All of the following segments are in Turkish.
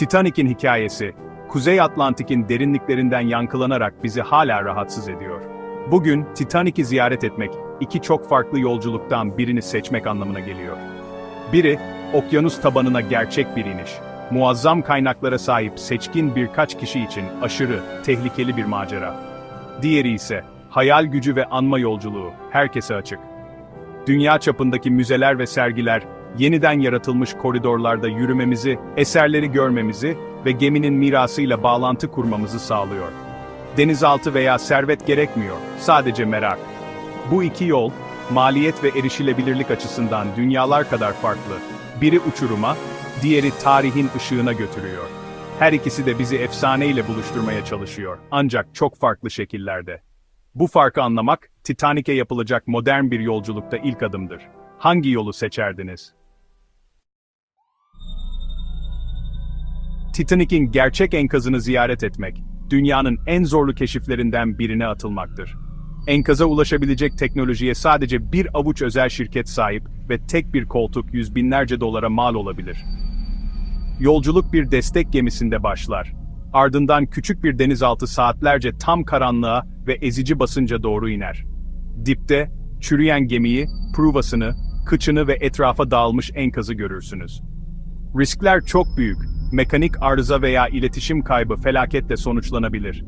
Titanic'in hikayesi, Kuzey Atlantik'in derinliklerinden yankılanarak bizi hala rahatsız ediyor. Bugün Titanic'i ziyaret etmek, iki çok farklı yolculuktan birini seçmek anlamına geliyor. Biri, okyanus tabanına gerçek bir iniş. Muazzam kaynaklara sahip seçkin birkaç kişi için aşırı, tehlikeli bir macera. Diğeri ise, hayal gücü ve anma yolculuğu, herkese açık. Dünya çapındaki müzeler ve sergiler, yeniden yaratılmış koridorlarda yürümemizi, eserleri görmemizi ve geminin mirasıyla bağlantı kurmamızı sağlıyor. Denizaltı veya servet gerekmiyor, sadece merak. Bu iki yol, maliyet ve erişilebilirlik açısından dünyalar kadar farklı. Biri uçuruma, diğeri tarihin ışığına götürüyor. Her ikisi de bizi efsaneyle buluşturmaya çalışıyor, ancak çok farklı şekillerde. Bu farkı anlamak, Titanic'e yapılacak modern bir yolculukta ilk adımdır. Hangi yolu seçerdiniz? Titanic'in gerçek enkazını ziyaret etmek, dünyanın en zorlu keşiflerinden birine atılmaktır. Enkaza ulaşabilecek teknolojiye sadece bir avuç özel şirket sahip ve tek bir koltuk yüz binlerce dolara mal olabilir. Yolculuk bir destek gemisinde başlar. Ardından küçük bir denizaltı saatlerce tam karanlığa ve ezici basınca doğru iner. Dipte, çürüyen gemiyi, pruvasını, kıçını ve etrafa dağılmış enkazı görürsünüz. Riskler çok büyük, mekanik arıza veya iletişim kaybı felaketle sonuçlanabilir.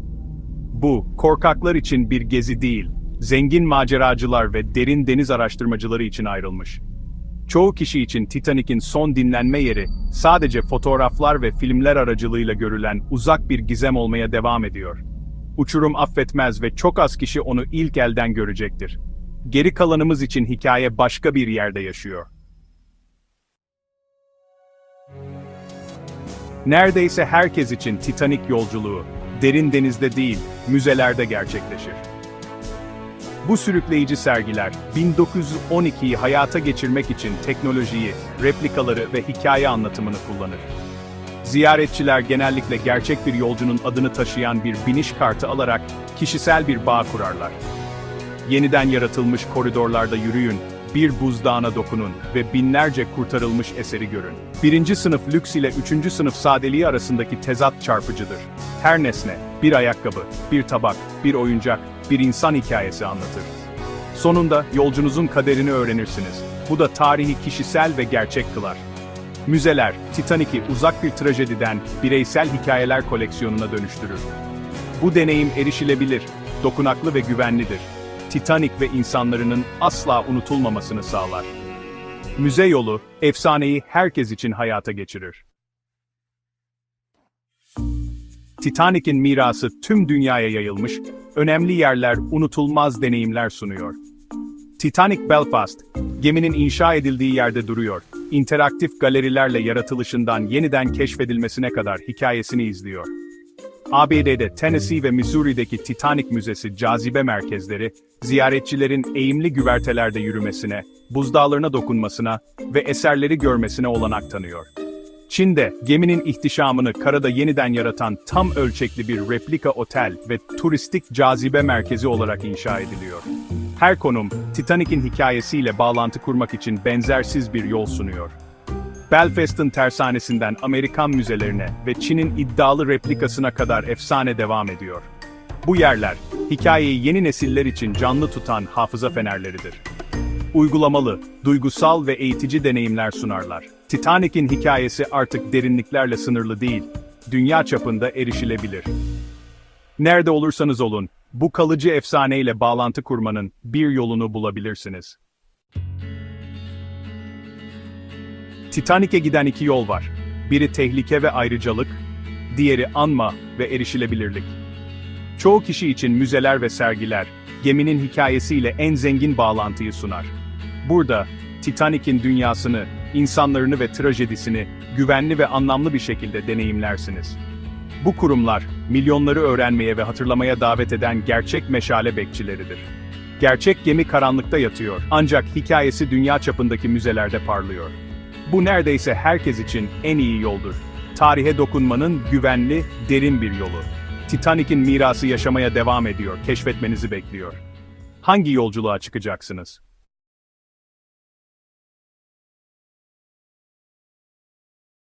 Bu, korkaklar için bir gezi değil, zengin maceracılar ve derin deniz araştırmacıları için ayrılmış. Çoğu kişi için Titanic'in son dinlenme yeri, sadece fotoğraflar ve filmler aracılığıyla görülen uzak bir gizem olmaya devam ediyor. Uçurum affetmez ve çok az kişi onu ilk elden görecektir. Geri kalanımız için hikaye başka bir yerde yaşıyor. Neredeyse herkes için Titanic yolculuğu, derin denizde değil, müzelerde gerçekleşir. Bu sürükleyici sergiler, 1912'yi hayata geçirmek için teknolojiyi, replikaları ve hikaye anlatımını kullanır. Ziyaretçiler genellikle gerçek bir yolcunun adını taşıyan bir biniş kartı alarak kişisel bir bağ kurarlar. Yeniden yaratılmış koridorlarda yürüyün, bir buzdağına dokunun ve binlerce kurtarılmış eseri görün. Birinci sınıf lüks ile üçüncü sınıf sadeliği arasındaki tezat çarpıcıdır. Her nesne, bir ayakkabı, bir tabak, bir oyuncak, bir insan hikayesi anlatır. Sonunda yolcunuzun kaderini öğrenirsiniz. Bu da tarihi kişisel ve gerçek kılar. Müzeler, Titanic'i uzak bir trajediden bireysel hikayeler koleksiyonuna dönüştürür. Bu deneyim erişilebilir, dokunaklı ve güvenlidir. Titanic ve insanlarının asla unutulmamasını sağlar. Müze yolu, efsaneyi herkes için hayata geçirir. Titanic'in mirası tüm dünyaya yayılmış, önemli yerler, unutulmaz deneyimler sunuyor. Titanic Belfast, geminin inşa edildiği yerde duruyor. İnteraktif galerilerle yaratılışından yeniden keşfedilmesine kadar hikayesini izliyor. ABD'de Tennessee ve Missouri'deki Titanic Müzesi cazibe merkezleri, ziyaretçilerin eğimli güvertelerde yürümesine, buzdağlarına dokunmasına ve eserleri görmesine olanak tanıyor. Çin'de geminin ihtişamını karada yeniden yaratan tam ölçekli bir replika otel ve turistik cazibe merkezi olarak inşa ediliyor. Her konum, Titanic'in hikayesiyle bağlantı kurmak için benzersiz bir yol sunuyor. Belfast'ın tersanesinden Amerikan müzelerine ve Çin'in iddialı replikasına kadar efsane devam ediyor. Bu yerler, hikayeyi yeni nesiller için canlı tutan hafıza fenerleridir. Uygulamalı, duygusal ve eğitici deneyimler sunarlar. Titanic'in hikayesi artık derinliklerle sınırlı değil, dünya çapında erişilebilir. Nerede olursanız olun, bu kalıcı efsaneyle bağlantı kurmanın bir yolunu bulabilirsiniz. Titanic'e giden iki yol var. Biri tehlike ve ayrıcalık, diğeri anma ve erişilebilirlik. Çoğu kişi için müzeler ve sergiler, geminin hikayesiyle en zengin bağlantıyı sunar. Burada, Titanic'in dünyasını, insanlarını ve trajedisini güvenli ve anlamlı bir şekilde deneyimlersiniz. Bu kurumlar, milyonları öğrenmeye ve hatırlamaya davet eden gerçek meşale bekçileridir. Gerçek gemi karanlıkta yatıyor, ancak hikayesi dünya çapındaki müzelerde parlıyor. Bu neredeyse herkes için en iyi yoldur. Tarihe dokunmanın güvenli, derin bir yolu. Titanic'in mirası yaşamaya devam ediyor, keşfetmenizi bekliyor. Hangi yolculuğa çıkacaksınız?